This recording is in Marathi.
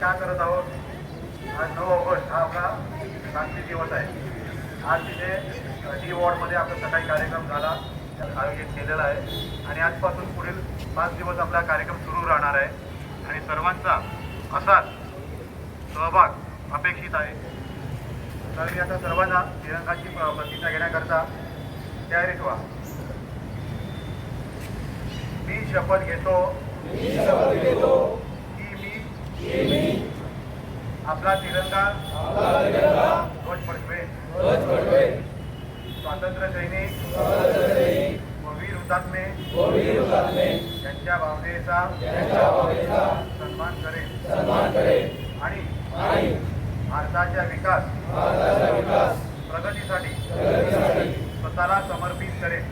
काय करत आहोत? आज नऊ ऑगस्ट हा आपला क्रांती दिवस आहे. आज तिथे डी वॉर्डमध्ये आपला सकाळी कार्यक्रम झाला आयोजित केलेला आहे. आणि आजपासून पुढील पाच दिवस आपला कार्यक्रम सुरू राहणार आहे. आणि सर्वांचा असाच सहभाग अपेक्षित आहे. तर मी आता सर्वांना तिरंगाची प्रतिज्ञा घेण्याकरता तयारीत व्हा मी शपथ घेतो की मी आपला तिरंगा. ध्वज फडकवेन स्वातंत्र्य सैनिक वीर हुतात्मे. यांच्या भावनेचा सन्मान करेन. आणि भारताच्या विकास. प्रगतीसाठी. स्वतःला समर्पित करेन.